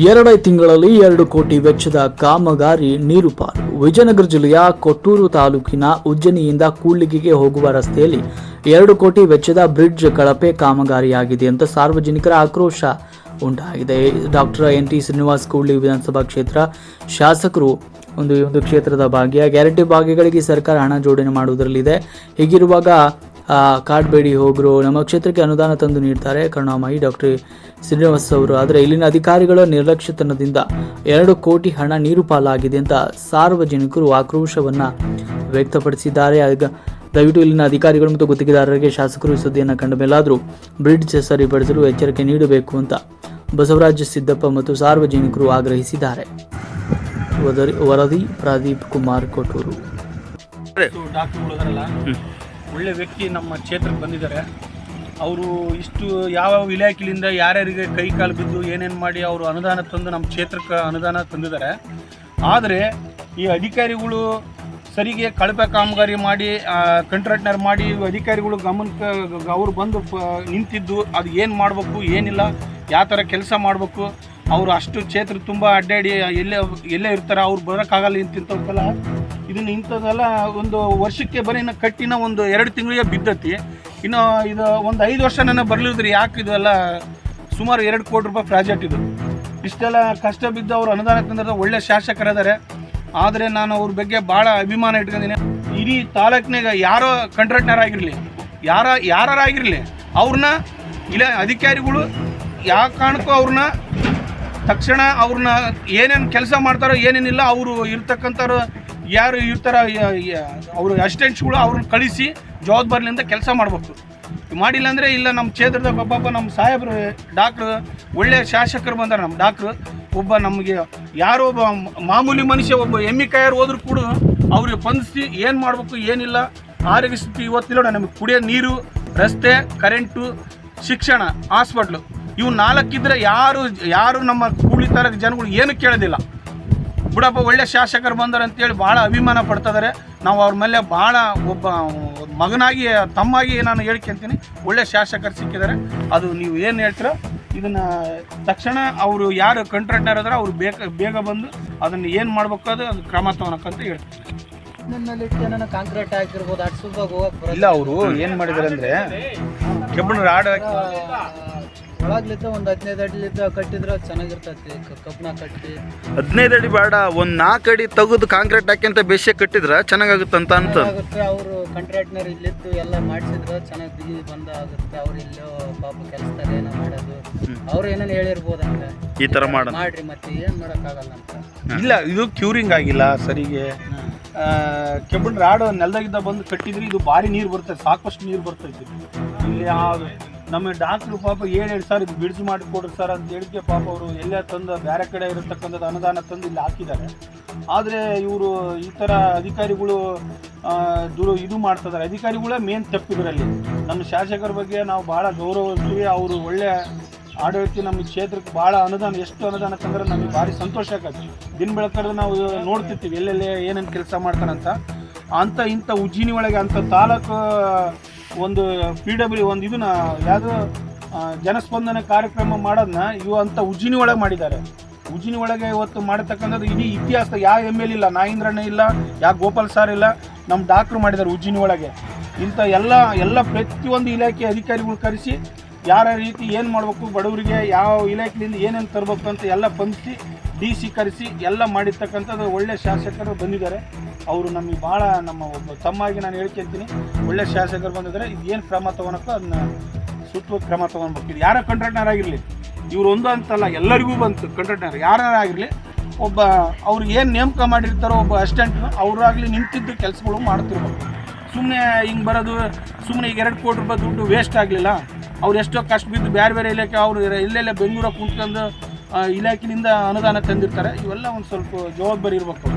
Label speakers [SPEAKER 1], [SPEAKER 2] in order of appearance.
[SPEAKER 1] ಎರಡೇ ತಿಂಗಳಲ್ಲಿ ಎರಡು ಕೋಟಿ ವೆಚ್ಚದ ಕಾಮಗಾರಿ ನೀರು ಪಾಲು ವಿಜಯನಗರ ಜಿಲ್ಲೆಯ ಕೊಟ್ಟೂರು ತಾಲೂಕಿನ ಉಜ್ಜನಿಯಿಂದ ಕೂಳ್ಳಿಗೆಗೆ ಹೋಗುವ ರಸ್ತೆಯಲ್ಲಿ ಎರಡು ಕೋಟಿ ವೆಚ್ಚದ ಬ್ರಿಡ್ಜ್ ಕಳಪೆ ಕಾಮಗಾರಿಯಾಗಿದೆ ಅಂತ ಸಾರ್ವಜನಿಕರ ಆಕ್ರೋಶ ಉಂಟಾಗಿದೆ. Doctor N T Srinivas Kudligi ವಿಧಾನಸಭಾ ಕ್ಷೇತ್ರ ಶಾಸಕರು ಒಂದು ಈ ಒಂದು ಕ್ಷೇತ್ರದ ಭಾಗಿಯ ಗ್ಯಾರಂಟಿ ಭಾಗಿಗಳಿಗೆ ಸರ್ಕಾರ ಹಣ ಜೋಡಣೆ ಮಾಡುವುದರಲ್ಲಿದೆ. ಹೀಗಿರುವಾಗ ಕಾಡ್ಬೇಡಿ ಹೋಗರು. ನಮ್ಮ ಕ್ಷೇತ್ರಕ್ಕೆ ಅನುದಾನ ತಂದು ನೀಡ್ತಾರೆ ಕರುಣಾಮಯಿ ಡಾಕ್ಟರ್ ಶ್ರೀನಿವಾಸ್ ಅವರು. ಆದರೆ ಇಲ್ಲಿನ ಅಧಿಕಾರಿಗಳ ನಿರ್ಲಕ್ಷ್ಯತನದಿಂದ ಎರಡು ಕೋಟಿ ಹಣ ನೀರು ಪಾಲಾಗಿದೆ ಅಂತ ಸಾರ್ವಜನಿಕರು ಆಕ್ರೋಶವನ್ನು ವ್ಯಕ್ತಪಡಿಸಿದ್ದಾರೆ. ಆಗ ದಯವಿಟ್ಟು ಇಲ್ಲಿನ ಅಧಿಕಾರಿಗಳು ಮತ್ತು ಗುತ್ತಿಗೆದಾರರಿಗೆ ಶಾಸಕರು ಸುದ್ದಿಯನ್ನು ಕಂಡ ಮೇಲಾದರೂ ಬ್ರಿಡ್ಜ್ ಸರಿಪಡಿಸಲು ಎಚ್ಚರಿಕೆ ನೀಡಬೇಕು ಅಂತ ಬಸವರಾಜ ಸಿದ್ದಪ್ಪ ಮತ್ತು ಸಾರ್ವಜನಿಕರು ಆಗ್ರಹಿಸಿದ್ದಾರೆ. ವದರಿ- ವರದಿ ಪ್ರದೀಪ್ ಕುಮಾರ್ ಕೊಟ್ಟೂರು.
[SPEAKER 2] ಒಳ್ಳೆ ವ್ಯಕ್ತಿ ನಮ್ಮ ಕ್ಷೇತ್ರಕ್ಕೆ ಬಂದಿದ್ದಾರೆ. ಅವರು ಇಷ್ಟು ಯಾವ ಯಾವ ಇಲಾಖೆಯಿಂದ ಯಾರ್ಯಾರಿಗೆ ಕೈ ಕಾಲು ಬಿದ್ದು ಏನೇನು ಮಾಡಿ ಅವರು ಅನುದಾನ ತಂದು ನಮ್ಮ ಕ್ಷೇತ್ರಕ್ಕೆ ಅನುದಾನ ತಂದಿದ್ದಾರೆ. ಆದರೆ ಈ ಅಧಿಕಾರಿಗಳು ಸರಿಗೆ ಕಳಪೆ ಕಾಮಗಾರಿ ಮಾಡಿ ಕಂಟ್ರಾಕ್ಟ್ನರ್ ಮಾಡಿ ಅಧಿಕಾರಿಗಳು ಗಮನಕ್ಕೆ ಅವರು ಬಂದು ನಿಂತಿದ್ದು, ಅದು ಏನು ಮಾಡಬೇಕು, ಏನಿಲ್ಲ, ಯಾವ ಥರ ಕೆಲಸ ಮಾಡಬೇಕು ಅವರು ಅಷ್ಟು ಕ್ಷೇತ್ರ ತುಂಬ ಅಡ್ಡಾಡಿ, ಎಲ್ಲೇ ಎಲ್ಲೇ ಇರ್ತಾರೆ ಅವ್ರು ಬರೋಕ್ಕಾಗಲ್ಲ ಇಂತಿಂಥವ್ರಿಗೆಲ್ಲ ಇದನ್ನು ಇಂಥದ್ದೆಲ್ಲ ಒಂದು ವರ್ಷಕ್ಕೆ ಬರೀ ಕಟ್ಟಿನ ಒಂದು ಎರಡು ತಿಂಗಳಿಗೆ ಬಿದ್ದತಿ. ಇನ್ನು ಇದು ಒಂದು ಐದು ವರ್ಷ ನನ್ನ ಬರಲಿದ್ರಿ ಯಾಕೆ ಇದೆಲ್ಲ ಸುಮಾರು ಎರಡು ಕೋಟಿ ರೂಪಾಯಿ ಪ್ರಾಜೆಕ್ಟ್ ಇದು. ಇಷ್ಟೆಲ್ಲ ಕಷ್ಟ ಬಿದ್ದು ಅವರು ಅನುದಾನ ತಂದ್ರೆ ಒಳ್ಳೆ ಶಾಸಕರಿದ್ದಾರೆ. ಆದರೆ ನಾನು ಅವ್ರ ಬಗ್ಗೆ ಭಾಳ ಅಭಿಮಾನ ಇಟ್ಕೊಂಡಿದ್ದೀನಿ. ಇಡೀ ತಾಲೂಕಿನಾಗ ಯಾರೋ ಕಂಟ್ರಾಕ್ಟರ್ ಆಗಿರಲಿ ಯಾರ ಯಾರಾಗಿರಲಿ ಅವ್ರನ್ನ ಇಲ್ಲ ಅಧಿಕಾರಿಗಳು ಯಾವ ಕಾರಣಕ್ಕೂ ಅವ್ರನ್ನ ತಕ್ಷಣ ಅವ್ರನ್ನ ಏನೇನು ಕೆಲಸ ಮಾಡ್ತಾರೋ ಏನೇನಿಲ್ಲ, ಅವರು ಇರ್ತಕ್ಕಂಥವ್ರು ಯಾರು ಇರ್ತಾರ ಅವರು ಅಸಿಸ್ಟೆಂಟ್ಸ್ಗಳು ಅವ್ರನ್ನ ಕಳಿಸಿ ಜವಾಬ್ದಾರಿಯಿಂದ ಕೆಲಸ ಮಾಡಬೇಕು. ಮಾಡಿಲ್ಲ ಅಂದರೆ ಇಲ್ಲ ನಮ್ಮ ಕ್ಷೇತ್ರದಾಗ ಒಬ್ಬೊಬ್ಬ ನಮ್ಮ ಸಾಹೇಬರು, ಡಾಕ್ಟ್ರ್, ಒಳ್ಳೆ ಶಾಸಕರು ಬಂದಾರ ನಮ್ಮ ಡಾಕ್ಟ್ರು. ಒಬ್ಬ ನಮಗೆ ಯಾರೋ ಒಬ್ಬ ಮಾಮೂಲಿ ಮನುಷ್ಯ, ಒಬ್ಬ ಎಮ್ಮಿ ಕಾಯರು ಹೋದ್ರು ಕೂಡ ಅವ್ರಿಗೆ ಬಂದಿಸಿ ಏನು ಮಾಡಬೇಕು, ಏನಿಲ್ಲ. ಆರೋಗ್ಯ ಸ್ಥಿತಿ ಇವತ್ತಿಲ್ಲ ನಮಗೆ ಕುಡಿಯೋ ನೀರು, ರಸ್ತೆ, ಕರೆಂಟು, ಶಿಕ್ಷಣ, ಹಾಸ್ಪಿಟ್ಲು. ಇವು ನಾಲ್ಕಿದ್ರೆ ಯಾರು ಯಾರು ನಮ್ಮ ಕೂಲಿ ತರ ಜನಗಳು ಏನು ಕೇಳೋದಿಲ್ಲ. ಬಿಡಪ್ಪ ಒಳ್ಳೆ ಶಾಸಕರು ಬಂದಾರೆ ಅಂತೇಳಿ ಭಾಳ ಅಭಿಮಾನ ಪಡ್ತಿದ್ದಾರೆ ನಾವು ಅವ್ರ ಮೇಲೆ ಭಾಳ ಒಬ್ಬ ಮಗನಾಗಿ ತಮ್ಮಾಗಿ ನಾನು ಹೇಳ್ಕೊಂತೀನಿ ಒಳ್ಳೆ ಶಾಸಕರು ಸಿಕ್ಕಿದ್ದಾರೆ ಅದು ನೀವು ಏನು ಹೇಳ್ತೀರೋ ಇದನ್ನು ತಕ್ಷಣ ಅವರು ಯಾರು ಕಂಟ್ರಾಕ್ಟರ್ ಅದಾರ ಅವ್ರು ಬೇಗ ಬೇಗ ಬಂದು ಅದನ್ನು ಏನು ಮಾಡ್ಬೇಕು ಅದು ಕ್ರಮ ತಗೊಳಕ್ಕಂತ ಹೇಳ್ತೀನಿ.
[SPEAKER 3] ಕಾಂಕ್ರೀಟ್ ಹಾಕಿರ್ಬೋದು
[SPEAKER 2] ಇಲ್ಲ ಅವರು ಏನು ಮಾಡಿದಾರೆ ಅಂದರೆ ಕೆಬ್ಬಣ ರಾಡ್ ಹಾಕಿ
[SPEAKER 3] ಒಳಗ್ಲಿದ್ದ ಒಂದು ಹದಿನೈದು ಅಡಿಲಿದ್ದ ಕಟ್ಟಿದ್ರೆ ಚೆನ್ನಾಗಿರ್ತೈತಿ. ಕ- ಕಬ್ಬಿಣ ಕಟ್ಟಿ.
[SPEAKER 4] ಹದಿನೈದು ಅಡಿ ಬೇಡ ಒಂದು ನಾಲ್ಕು ಅಡಿ ತೆಗೆದು ಕಾಂಕ್ರೀಟ್ ಹಾಕಿಂತ ಬೇಸಿಗೆ ಕಟ್ಟಿದ್ರೆ ಚೆನ್ನಾಗುತ್ತೆ ಅಂತ
[SPEAKER 3] ಅಂತ ಅವರು ಕಾಂಟ್ರಾಕ್ಟ್ನರ್ ಇಲ್ಲಿದ್ದು ಎಲ್ಲ ಮಾಡಿಸಿದ್ರೆ ಚೆನ್ನಾಗಿ ಬಿಗಿ ಬಂದ ಆಗುತ್ತೆ. ಅವ್ರು ಇಲ್ಲೋ ಪಾಪ ಕೆಲಸದಾಗ ಏನೋ ಮಾಡೋದು. ಅವ್ರು ಏನೇನು ಅಂತ
[SPEAKER 4] ಈ ಥರ ಮಾಡೋಣ.
[SPEAKER 3] ಮಾಡ್ರಿ ಮತ್ತೆ ಏನು ಮಾಡೋಕ್ಕಾಗಲ್ಲ ಅಂತ.
[SPEAKER 2] ಇಲ್ಲ ಇದು ಕ್ಯೂರಿಂಗ್ ಆಗಿಲ್ಲ ಸರಿಗೆ. ಕೆಬ್ಬಣ ರಾಡ್ ನೆಲದಾಗಿದ್ದ ಬಂದು ಕಟ್ಟಿದ್ರೆ ಇದು ಭಾರಿ ನೀರು ಬರ್ತದೆ ಸಾಕಷ್ಟು ನೀರು ಬರ್ತೈತಿ. ಇಲ್ಲಿ ಆ ನಮ್ಮ ಡಾಕ್ಟ್ರು ಪಾಪ ಏನ್ ಎರಡು ಸಾವಿರ ಇದು ಮಾಡಿ ಕೊಡ್ರಿ ಸರ್ ಅಂತ ಹೇಳಿಕೆ ಪಾಪ ಅವರು ಎಲ್ಲ ತಂದು ಬೇರೆ ಕಡೆ ಇರತಕ್ಕಂಥದ್ದು ಅನುದಾನ ತಂದು ಇಲ್ಲಿ ಹಾಕಿದ್ದಾರೆ. ಆದರೆ ಇವರು ಈ ಥರ ಅಧಿಕಾರಿಗಳು ದುರು ಇದು ಮಾಡ್ತಿದ್ದಾರೆ. ಅಧಿಕಾರಿಗಳೇ ಮೇನ್ ತಪ್ಪಿದ್ರಲ್ಲಿ ನಮ್ಮ ಶಾಸಕರ ಬಗ್ಗೆ ನಾವು ಭಾಳ ಗೌರವಿಸ್ತೀವಿ ಅವರು ಒಳ್ಳೆ ಆಡಳಿತ ನಮ್ಮ ಕ್ಷೇತ್ರಕ್ಕೆ ಭಾಳ ಅನುದಾನ, ಎಷ್ಟು ಅನುದಾನ ತಂದ್ರೆ ನಮಗೆ ಭಾರಿ ಸಂತೋಷ ಆಗತ್ತೆ. ದಿನ ಬೆಳಕಡೆ ನಾವು ನೋಡ್ತಿರ್ತೀವಿ ಎಲ್ಲೆಲ್ಲೇ ಏನೇನು ಕೆಲಸ ಮಾಡ್ತಾರಂತ. ಅಂಥ ಇಂಥ ಉಜ್ಜಿನಿ ಒಳಗೆ ಅಂಥ ತಾಲೂಕು ಒಂದು ಪಿ ಡಬ್ಲ್ಯೂ ಒಂದು ಇದನ್ನ ಯಾವುದೋ ಜನಸ್ಪಂದನ ಕಾರ್ಯಕ್ರಮ ಮಾಡೋದನ್ನ ಇವು ಅಂತ ಉಜ್ಜಿನಿ ಒಳಗೆ ಮಾಡಿದ್ದಾರೆ. ಉಜ್ಜಿನಿ ಒಳಗೆ ಇವತ್ತು ಮಾಡತಕ್ಕಂಥದ್ದು ಇಡೀ ಇತಿಹಾಸ ಯಾವ ಎಂ ಎಲ್ ಇಲ್ಲ, ನಾಗೇಂದ್ರಣ್ಣ ಇಲ್ಲ ಯಾವ ಗೋಪಾಲ್ ಸಾರ್ ಇಲ್ಲ ನಮ್ಮ ಡಾಕ್ಟ್ರು ಮಾಡಿದ್ದಾರೆ ಉಜ್ಜಿನಿ ಒಳಗೆ. ಇಂಥ ಎಲ್ಲ ಎಲ್ಲ ಪ್ರತಿಯೊಂದು ಇಲಾಖೆ ಅಧಿಕಾರಿಗಳು ಕರೆಸಿ, ಯಾರ ರೀತಿ ಏನು ಮಾಡಬೇಕು, ಬಡವರಿಗೆ ಯಾವ ಇಲಾಖೆಯಿಂದ ಏನೇನು ತರಬೇಕು ಅಂತ ಎಲ್ಲ ಪಂಚಿಸಿ ಡಿ ಸಿ ಕರೆಸಿ ಎಲ್ಲ ಮಾಡಿರ್ತಕ್ಕಂಥದ್ದು ಒಳ್ಳೆ ಶಾಸಕರು ಬಂದಿದ್ದಾರೆ. ಅವರು ನಮಗೆ ಭಾಳ ನಮ್ಮ ಒಬ್ಬ ತಮ್ಮಾಗಿ ನಾನು ಹೇಳ್ಕೊಂತೀನಿ ಒಳ್ಳೆ ಶಾಸಕರು ಬಂದಿದ್ದಾರೆ. ಇದು ಏನು ಕ್ರಮ ತೊಗೊಳಕ್ಕೋ ಅದನ್ನ ಸುತ್ತುವ ಕ್ರಮ ತೊಗೊಳ್ಬೇಕು ಯಾರ ಕಂಟ್ರಾಕ್ಟರ್ ಆಗಿರಲಿ. ಇವರು ಒಂದು ಅಂತಲ್ಲ, ಎಲ್ಲರಿಗೂ ಬಂತು ಕಂಟ್ರಾಕ್ಟರ್ ಯಾರು ಆಗಿರಲಿ, ಒಬ್ಬ ಅವ್ರು ಏನು ನೇಮಕ ಮಾಡಿರ್ತಾರೋ, ಒಬ್ಬ ಅಸ್ಟೆಂಟ್ ಅವರಾಗಲಿ ನಿಂತಿದ್ದು ಕೆಲಸಗಳು ಮಾಡ್ತಿರ್ಬೇಕು. ಸುಮ್ಮನೆ ಹಿಂಗೆ ಬರೋದು ಸುಮ್ಮನೆ ಈಗ ಎರಡು ಕೋಟಿ ರೂಪಾಯಿ ದುಡ್ಡು ವೇಸ್ಟ್ ಆಗಲಿಲ್ಲ. ಅವ್ರು ಎಷ್ಟೋ ಕಷ್ಟ ಬಿದ್ದು ಬೇರೆ ಬೇರೆ ಇಲಾಖೆ ಅವರು ಇಲ್ಲೆಲ್ಲ ಬೆಂಗಳೂರಾಗ ಕುಂತ್ಕೊಂಡು ಇಲಾಖೆಯಿಂದ ಅನುದಾನ ತಂದಿರ್ತಾರೆ. ಇವೆಲ್ಲ ಒಂದು ಸ್ವಲ್ಪ ಜವಾಬ್ದಾರಿ ಇರಬೇಕು.